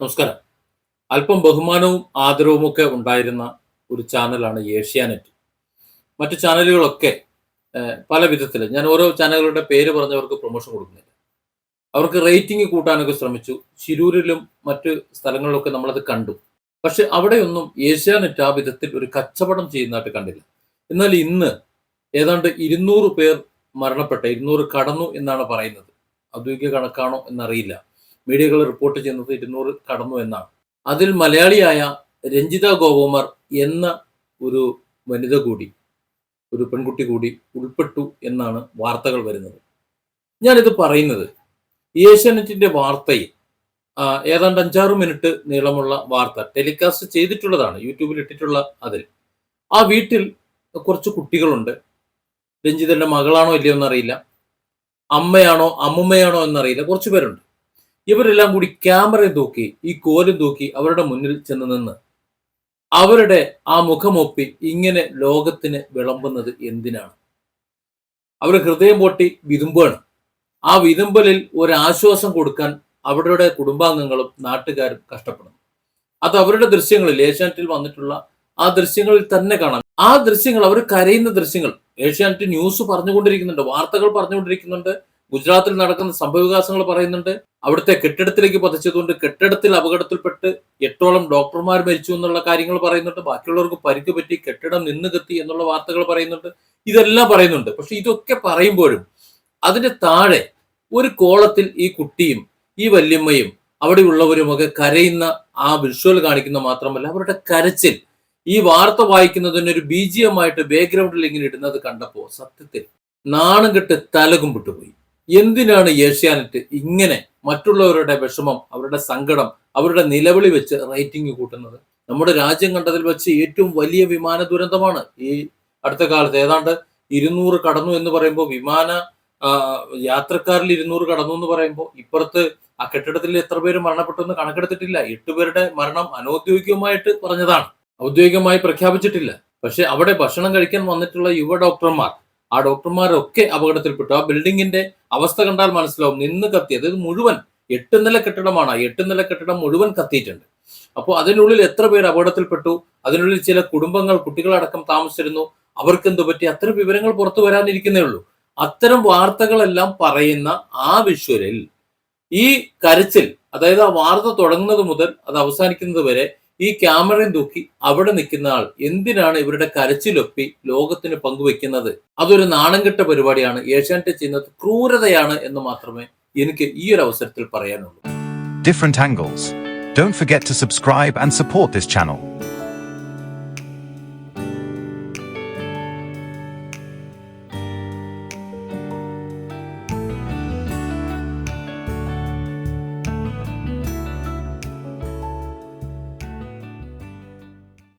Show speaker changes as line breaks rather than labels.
നമസ്കാരം. അല്പം ബഹുമാനവും ആദരവും ഒക്കെ ഉണ്ടായിരുന്ന ഒരു ചാനലാണ് ഏഷ്യാനെറ്റ്. മറ്റു ചാനലുകളൊക്കെ പല വിധത്തിൽ ഞാൻ ഓരോ ചാനലുകളുടെ പേര് പറഞ്ഞവർക്ക് പ്രൊമോഷൻ കൊടുക്കുന്നില്ല. അവർക്ക് റേറ്റിംഗ് കൂട്ടാനൊക്കെ ശ്രമിച്ചു. ശിരൂരിലും മറ്റ് സ്ഥലങ്ങളിലൊക്കെ നമ്മളത് കണ്ടു. പക്ഷെ അവിടെയൊന്നും ഏഷ്യാനെറ്റ് ആ വിധത്തിൽ ഒരു കച്ചവടം ചെയ്യുന്നതായിട്ട് കണ്ടില്ല. എന്നാൽ ഇന്ന് ഏതാണ്ട് ഇരുന്നൂറ് പേർ മരണപ്പെട്ട ഇരുന്നൂറ് കടന്നു എന്നാണ് പറയുന്നത്. ഔദ്യോഗിക കണക്കാണോ എന്നറിയില്ല. മീഡിയകൾ റിപ്പോർട്ട് ചെയ്യുന്നത് ഇരുന്നൂറ് കടന്നു എന്നാണ്. അതിൽ മലയാളിയായ രഞ്ജിത ഗോപകുമാർ എന്ന ഒരു വനിത കൂടി ഒരു പെൺകുട്ടി കൂടി ഉൾപ്പെട്ടു എന്നാണ് വാർത്തകൾ വരുന്നത്. ഞാനിത് പറയുന്നത് ഏഷ്യാനെറ്റിന്റെ വാർത്തയിൽ ഏതാണ്ട് അഞ്ചാറ് മിനിറ്റ് നീളമുള്ള വാർത്ത ടെലികാസ്റ്റ് ചെയ്തിട്ടുള്ളതാണ് യൂട്യൂബിൽ ഇട്ടിട്ടുള്ള അതിൽ. ആ വീട്ടിൽ കുറച്ച് കുട്ടികളുണ്ട്. രഞ്ജിതന്റെ മകളാണോ ഇല്ലയോ എന്നറിയില്ല അമ്മയാണോ അമ്മുമ്മയാണോ എന്നറിയില്ല. കുറച്ച് പേരുണ്ട്. ഇവരെല്ലാം കൂടി ക്യാമറയും തൂക്കി ഈ കോലും തൂക്കി അവരുടെ മുന്നിൽ ചെന്ന് നിന്ന്. അവരുടെ ആ മുഖമൊപ്പി ഇങ്ങനെ ലോകത്തിന് വിളമ്പുന്നത് എന്തിനാണ്? അവർ ഹൃദയം പൊട്ടി വിതുമ്പാണ്. ആ വിതുമ്പലിൽ ഒരാശ്വാസം കൊടുക്കാൻ അവരുടെ കുടുംബാംഗങ്ങളും നാട്ടുകാരും കഷ്ടപ്പെടുന്നു. അത് അവരുടെ ദൃശ്യങ്ങളിൽ ഏഷ്യാനെറ്റിൽ വന്നിട്ടുള്ള ആ ദൃശ്യങ്ങളിൽ തന്നെ കാണാം. ആ ദൃശ്യങ്ങൾ അവർ കരയുന്ന ദൃശ്യങ്ങൾ ഏഷ്യാനെറ്റ് ന്യൂസ് പറഞ്ഞുകൊണ്ടിരിക്കുന്നുണ്ട് വാർത്തകൾ പറഞ്ഞുകൊണ്ടിരിക്കുന്നുണ്ട്. ഗുജറാത്തിൽ നടക്കുന്ന സംഭവവികാസങ്ങൾ പറയുന്നുണ്ട്. അവിടുത്തെ കെട്ടിടത്തിലേക്ക് പതിച്ചതുകൊണ്ട് കെട്ടിടത്തിൽ അപകടത്തിൽപ്പെട്ട് എട്ടോളം ഡോക്ടർമാർ മരിച്ചു എന്നുള്ള കാര്യങ്ങൾ പറയുന്നുണ്ട്. ബാക്കിയുള്ളവർക്ക് പരിക്ക് പറ്റി കെട്ടിടം നിന്ന് കത്തി എന്നുള്ള വാർത്തകൾ പറയുന്നുണ്ട്. ഇതെല്ലാം പറയുന്നുണ്ട്. പക്ഷെ ഇതൊക്കെ പറയുമ്പോഴും അതിന്റെ താഴെ ഒരു കോളത്തിൽ ഈ കുട്ടിയും ഈ വല്യമ്മയും അവിടെയുള്ളവരുമൊക്കെ കരയുന്ന ആ വിഷ്വൽ കാണിക്കുന്ന മാത്രമല്ല അവരുടെ കരച്ചിൽ. ഈ വാർത്ത വായിക്കുന്നതിന് ഒരു ബീജിയമായിട്ട് ബാക്ക്ഗ്രൗണ്ടിൽ ഇങ്ങനെ ഇടുന്നത് കണ്ടപ്പോൾ സത്യത്തിൽ നാണം കെട്ട് തലകും പോയി. എന്തിനാണ് ഏഷ്യാനെറ്റ് ഇങ്ങനെ മറ്റുള്ളവരുടെ വിഷമം അവരുടെ സങ്കടം അവരുടെ നിലവിളി വെച്ച് റേറ്റിംഗ് കൂട്ടുന്നത്? നമ്മുടെ രാജ്യം കണ്ടതിൽ വെച്ച് ഏറ്റവും വലിയ വിമാന ദുരന്തമാണ് ഈ അടുത്ത കാലത്ത്. ഏതാണ്ട് ഇരുന്നൂറ് കടന്നു എന്ന് പറയുമ്പോൾ വിമാന യാത്രക്കാരിൽ ഇരുന്നൂറ് കടന്നു എന്ന് പറയുമ്പോൾ ഇപ്പുറത്ത് ആ കെട്ടിടത്തിൽ എത്ര പേര് മരണപ്പെട്ടു എന്ന് കണക്കെടുത്തിട്ടില്ല. എട്ടുപേരുടെ മരണം അനൌദ്യോഗികമായിട്ട് പറഞ്ഞതാണ്. ഔദ്യോഗികമായി പ്രഖ്യാപിച്ചിട്ടില്ല. പക്ഷെ അവിടെ ഭക്ഷണം കഴിക്കാൻ വന്നിട്ടുള്ള യുവ ഡോക്ടർമാർ ആ ഡോക്ടർമാരൊക്കെ അപകടത്തിൽപ്പെട്ടു. ആ ബിൽഡിങ്ങിന്റെ അവസ്ഥ കണ്ടാൽ മനസ്സിലാവും നിന്ന് കത്തി അതായത് മുഴുവൻ എട്ട് നില കെട്ടിടമാണ്. എട്ട് നില കെട്ടിടം മുഴുവൻ കത്തിയിട്ടുണ്ട്. അപ്പോൾ അതിനുള്ളിൽ എത്ര പേര് അപകടത്തിൽപ്പെട്ടു? അതിനുള്ളിൽ ചില കുടുംബങ്ങൾ കുട്ടികളടക്കം താമസിച്ചിരുന്നു. അവർക്ക് എന്ത് പറ്റി? അത്തരം വിവരങ്ങൾ പുറത്തു വരാനിരിക്കുന്നേ ഉള്ളൂ. അത്തരം വാർത്തകളെല്ലാം പറയുന്ന ആ വിഷ്വലിൽ ഈ കരച്ചിൽ അതായത് ആ വാർത്ത തുടങ്ങുന്നത് മുതൽ അത് അവസാനിക്കുന്നത് വരെ ഈ ക്യാമറയും തൂക്കി അവിടെ നിൽക്കുന്ന ആൾ എന്തിനാണ് ഇവരുടെ കരച്ചിലൊപ്പി ലോകത്തിന് പങ്കുവെക്കുന്നത് അതൊരു നാണംകെട്ട പരിപാടിയാണ് ഏഷ്യാനെറ്റ് ചെയ്യുന്നത് ക്രൂരതയാണ് എന്ന് മാത്രമേ എനിക്ക് ഈ ഒരു അവസരത്തിൽ പറയാനുള്ളൂ
different angles. Don't forget to subscribe and support this channel.